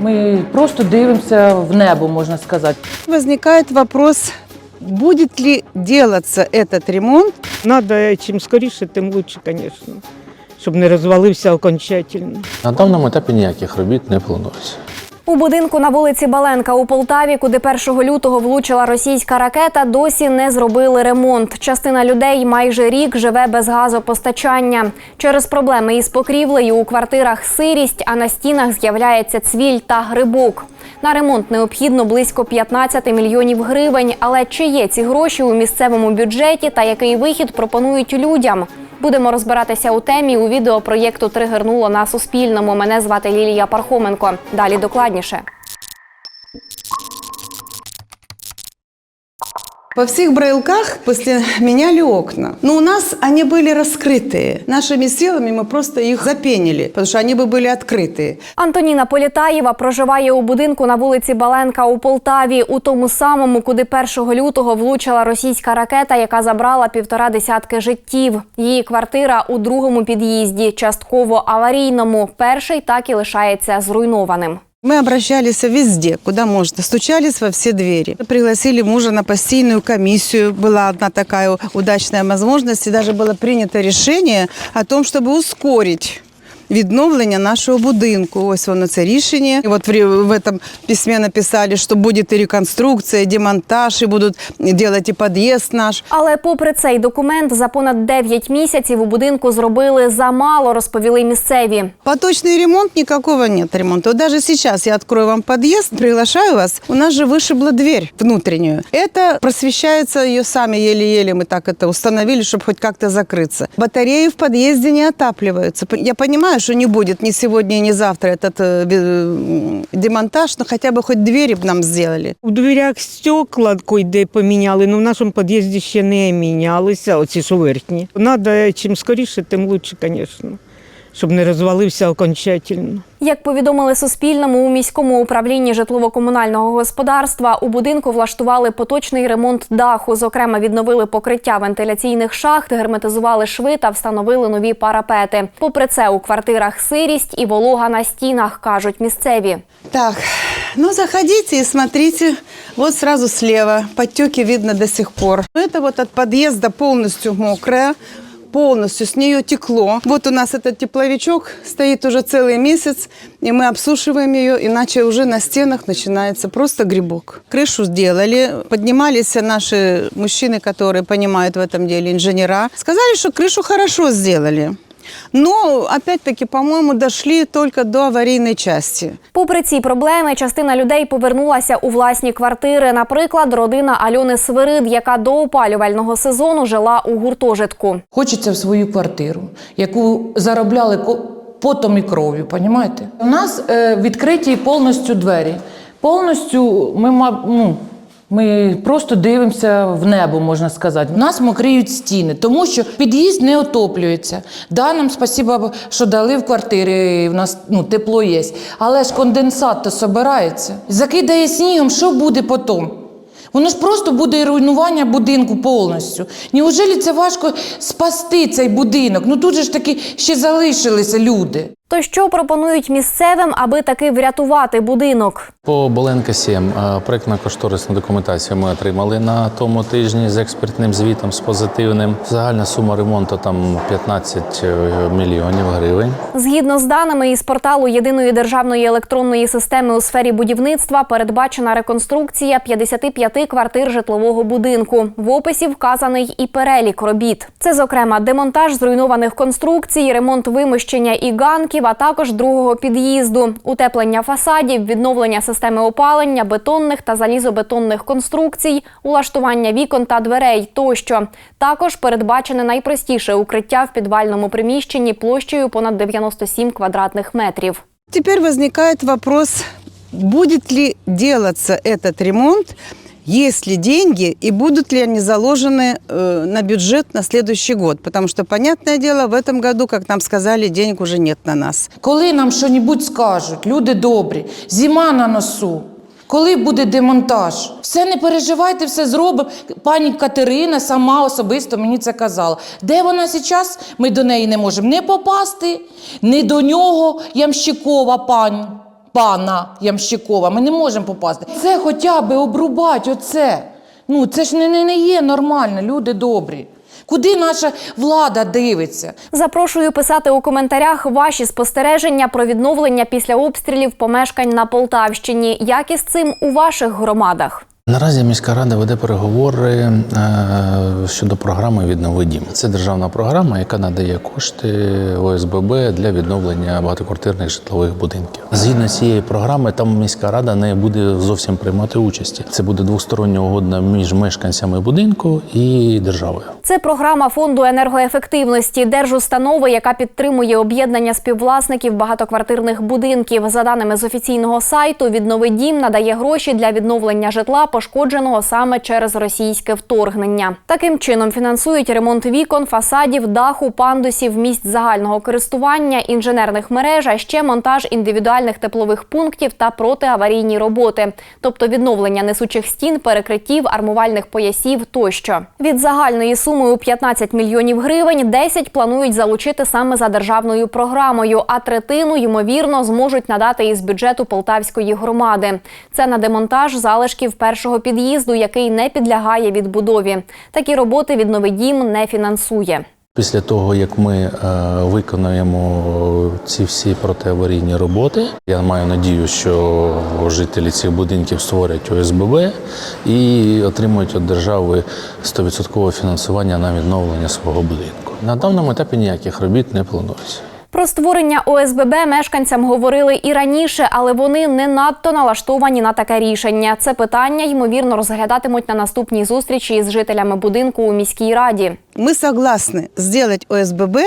Ми просто дивимося в небо, можна сказати. Возникает вопрос, будет ли делаться этот ремонт Надо чим скоріше, тим лучше, звісно, щоб не розвалився окончательно. На даному етапі ніяких робіт не планується. У будинку на вулиці Баленка у Полтаві, куди 1 лютого влучила російська ракета, досі не зробили ремонт. Частина людей майже рік живе без газопостачання. Через проблеми із покрівлею у квартирах сирість, а на стінах з'являється цвіль та грибок. На ремонт необхідно близько 15 мільйонів гривень. Але чи є ці гроші у місцевому бюджеті та який вихід пропонують людям? Будемо розбиратися у темі у відео проєкту Тригернуло на Суспільному. Мене звати Лілія Пархоменко. Далі докладніше. Во всех брайлках после меняли окна. Но у нас они были раскрытые. Нашими силами мы просто их запенили, потому что они бы были открытые. Антоніна Політаєва проживає у будинку на вулиці Баленка у Полтаві, у тому самому, куди 1 лютого влучила російська ракета, яка забрала півтора десятки життів. Її квартира у другому під'їзді, частково аварійному. Перший так і лишається зруйнованим. Мы обращались везде, куда можно. Стучались во все двери. Пригласили мужа на постійную комиссию. Была одна такая удачная возможность. И даже было принято решение о том, чтобы ускорить відновлення нашого будинку. Ось воно це рішення. І от в, в этом письме написали, що буде і реконструкція, і демонтаж, і будуть робити і під'їзд наш. Але попри цей документ, за понад 9 місяців у будинку зробили замало, розповіли місцеві. Поточный ремонт никакого нет ремонта. Вот даже сейчас я открою вам подъезд, приглашаю вас. У нас же вышибла дверь внутреннюю. Это просвещается ее сами еле-еле мы так это установили, чтобы хоть как-то закрыться. Батареи в подъезде не отапливаются. Я понимаю, что не будет ни сегодня, ни завтра этот э, бе- демонтаж, но хотя бы хоть двери б нам сделали. У дверях стекла де поміняли, але в нашому під'їзді ще не мінялися, оці що верхні. Надо чим скоріше, тим лучше, звісно, щоб не розвалився окончательно. Як повідомили Суспільному, у міському управлінні житлово-комунального господарства у будинку влаштували поточний ремонт даху. Зокрема, відновили покриття вентиляційних шахт, герметизували шви та встановили нові парапети. Попри це, у квартирах сирість і волога на стінах, кажуть місцеві. Так, ну заходите и смотрите. Вот сразу слева. Подтеки видно до сих пор. Это вот от подъезда полностью мокрая Полностью с нее текло. Вот у нас этот тепловичок стоит уже целый месяц, и мы обсушиваем ее, иначе уже на стенах начинается просто грибок. Крышу сделали, поднимались наши мужчины, которые понимают в этом деле, инженера. Сказали, что крышу хорошо сделали. Но, опять-таки, по-моему, дошли только до аварийной части. Попри ці проблеми, частина людей повернулася у власні квартири. Наприклад, родина Альони Свирид, яка до опалювального сезону жила у гуртожитку. Хочеться в свою квартиру, яку заробляли ко- потом і кров'ю, понімаєте? У нас е, відкриті повністю двері. Повністю ми, ну, ми просто дивимося в небо, можна сказати. У нас мокріють стіни, тому що під'їзд не отоплюється. Да, нам спасіба, що дали в квартирі, в нас ну, тепло є. Але ж конденсат то собирається. Закидає снігом, що буде потім? Воно ж просто буде руйнування будинку повністю. Неужели це важко спасти цей будинок? Ну тут же ж таки ще залишилися люди. То що пропонують місцевим, аби таки врятувати будинок? По Боленка 7 е, проєктно-кошторисну документацію ми отримали на тому тижні з експертним звітом, з позитивним. Загальна сума ремонту там 15 мільйонів гривень. Згідно з даними із порталу єдиної державної електронної системи у сфері будівництва, передбачена реконструкція 55 квартир житлового будинку. В описі вказаний і перелік робіт. Це, зокрема, демонтаж зруйнованих конструкцій, ремонт вимощення і ганків, а також другого під'їзду, утеплення фасадів, відновлення системи опалення, бетонних та залізобетонних конструкцій, улаштування вікон та дверей тощо. Також передбачене найпростіше укриття в підвальному приміщенні площею понад 97 квадратних метрів. Теперь возникает вопрос, будет ли делаться этот ремонт, есть ли деньги и будут ли они заложены э, на бюджет на следующий год. Потому что, понятное дело, в этом году, как нам сказали, денег уже нет на нас. Коли нам щось скажуть, люди добрі, зима на носу. Коли буде демонтаж? Все не переживайте, все зробимо. Пані Катерина сама особисто мені це казала. Де вона зараз? Ми до неї не можемо не попасти, не до нього Ямщикова пані. пана Ямщикова. Ми не можемо попасти. Це хоча б обрубати оце. Ну, це ж не, не, не є нормально, люди добрі. Куди наша влада дивиться? Запрошую писати у коментарях ваші спостереження про відновлення після обстрілів помешкань на Полтавщині. Як із цим у ваших громадах? Наразі міська рада веде переговори е, щодо програми «Віднови дім». Це державна програма, яка надає кошти ОСББ для відновлення багатоквартирних житлових будинків. Згідно цієї програми, там міська рада не буде зовсім приймати участі. Це буде двостороння угодна між мешканцями будинку і державою. Це програма фонду енергоефективності держустанови, яка підтримує об'єднання співвласників багатоквартирних будинків. За даними з офіційного сайту, віднови дім надає гроші для відновлення житла, пошкодженого саме через російське вторгнення. Таким чином фінансують ремонт вікон, фасадів, даху, пандусів, місць загального користування, інженерних мереж, а ще монтаж індивідуальних теплових пунктів та протиаварійні роботи, тобто відновлення несучих стін, перекриттів, армувальних поясів тощо. Від загальної суми у 15 мільйонів гривень 10 планують залучити саме за державною програмою, а третину ймовірно зможуть надати із бюджету Полтавської громади. Це на демонтаж залишків першого під'їзду, який не підлягає відбудові. Такі роботи відновий дім не фінансує. Після того, як ми е, виконаємо ці всі протиаварійні роботи, я маю надію, що жителі цих будинків створять ОСББ і отримують від держави 100% фінансування на відновлення свого будинку. На даному етапі ніяких робіт не планується. Про створення ОСББ мешканцям говорили і раніше, але вони не надто налаштовані на таке рішення. Це питання ймовірно розглядатимуть на наступній зустрічі із жителями будинку у міській раді Мы согласны сделать ОСББ,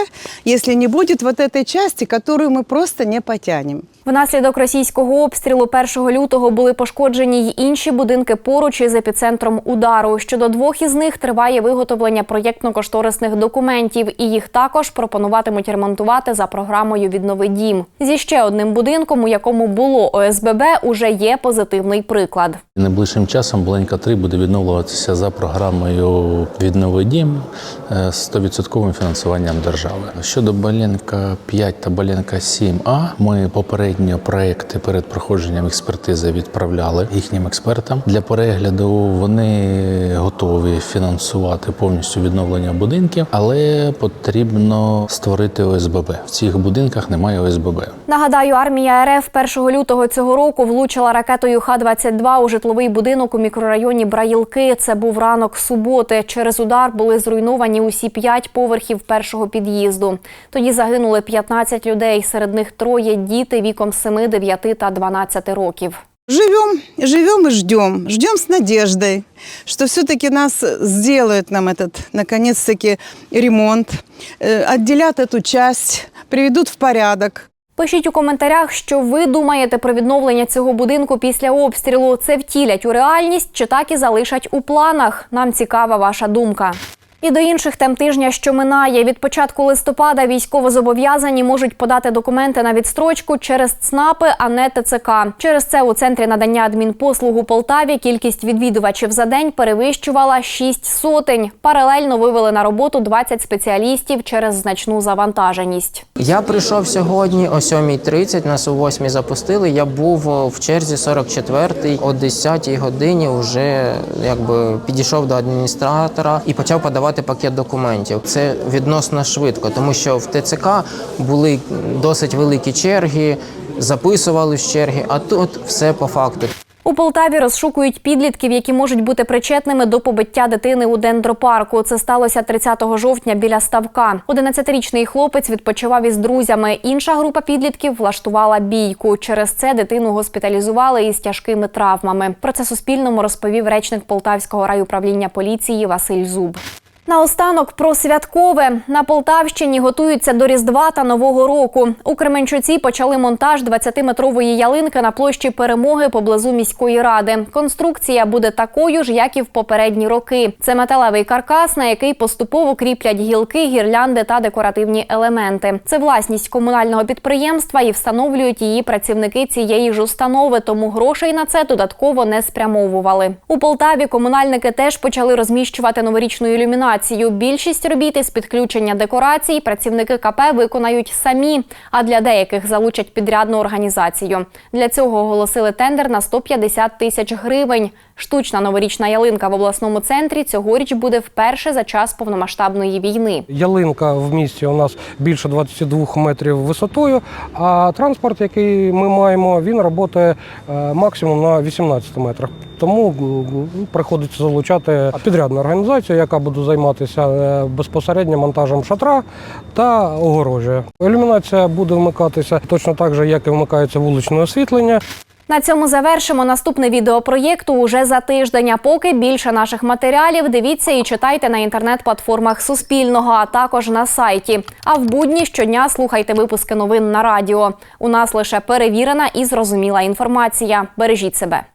если не будет вот этой части, которую мы просто не потянем. Внаслідок російського обстрілу 1 лютого були пошкоджені й інші будинки поруч із епіцентром удару. Щодо двох із них триває виготовлення проєктно-кошторисних документів, і їх також пропонуватимуть ремонтувати за програмою «Віднови дім». Зі ще одним будинком, у якому було ОСББ, уже є позитивний приклад. Найближчим часом Бленька 3 буде відновлюватися за програмою «Віднови дім» е, з 100% фінансуванням держави. Щодо Баленка 5 та Баленка 7А, ми попередньо проекти перед проходженням експертизи відправляли їхнім експертам для перегляду. Вони готові фінансувати повністю відновлення будинків, але потрібно створити ОСББ. В цих будинках немає ОСББ. Нагадаю, армія РФ 1 лютого цього року влучила ракетою Х-22 у житловий будинок у мікрорайоні Браїлки. Це був ранок суботи. Через удар були зруйновані усі п'ять поверхів першого під'їзду. Тоді загинули 15 людей. Серед них троє діти віком 7, 9 та 12 років. Живем, живем и ждем. Ждем с надеждой, что все-таки нас сделают нам этот, наконец-таки, ремонт, э, отделят эту часть, приведут в порядок. Пишіть у коментарях, що ви думаєте про відновлення цього будинку після обстрілу. Це втілять у реальність чи так і залишать у планах. Нам цікава ваша думка. І до інших тем тижня, що минає, від початку листопада військовозобов'язані можуть подати документи на відстрочку через ЦНАПи, а не ТЦК. Через це у центрі надання адмінпослуг у Полтаві кількість відвідувачів за день перевищувала 6 сотень. Паралельно вивели на роботу 20 спеціалістів через значну завантаженість. Я прийшов сьогодні о 7.30, нас о 8 запустили. Я був в черзі 44-й, о 10-й годині вже якби підійшов до адміністратора і почав подавати пакет документів. Це відносно швидко, тому що в ТЦК були досить великі черги, записували з черги, а тут все по факту. У Полтаві розшукують підлітків, які можуть бути причетними до побиття дитини у дендропарку. Це сталося 30 жовтня біля ставка. 11-річний хлопець відпочивав із друзями. Інша група підлітків влаштувала бійку. Через це дитину госпіталізували із тяжкими травмами. Про це Суспільному розповів речник Полтавського райуправління поліції Василь Зуб. Наостанок про святкове на Полтавщині готуються до Різдва та Нового року. У Кременчуці почали монтаж 20-метрової ялинки на площі перемоги поблизу міської ради. Конструкція буде такою ж, як і в попередні роки. Це металевий каркас, на який поступово кріплять гілки, гірлянди та декоративні елементи. Це власність комунального підприємства і встановлюють її працівники цієї ж установи, тому грошей на це додатково не спрямовували. У Полтаві комунальники теж почали розміщувати новорічну ілюмінацію ілюмінацію. Більшість робіт із підключення декорацій працівники КП виконають самі, а для деяких залучать підрядну організацію. Для цього оголосили тендер на 150 тисяч гривень. Штучна новорічна ялинка в обласному центрі цьогоріч буде вперше за час повномасштабної війни. Ялинка в місті у нас більше 22 метрів висотою, а транспорт, який ми маємо, він працює е, максимум на 18 метрах. Тому приходиться залучати підрядну організацію, яка буде займатися е, безпосередньо монтажем шатра та огорожі. Ілюмінація буде вмикатися точно так же, як і вмикається вуличне освітлення. На цьому завершимо наступне відео проєкту уже за тиждень. А поки більше наших матеріалів дивіться і читайте на інтернет-платформах Суспільного, а також на сайті. А в будні щодня слухайте випуски новин на радіо. У нас лише перевірена і зрозуміла інформація. Бережіть себе.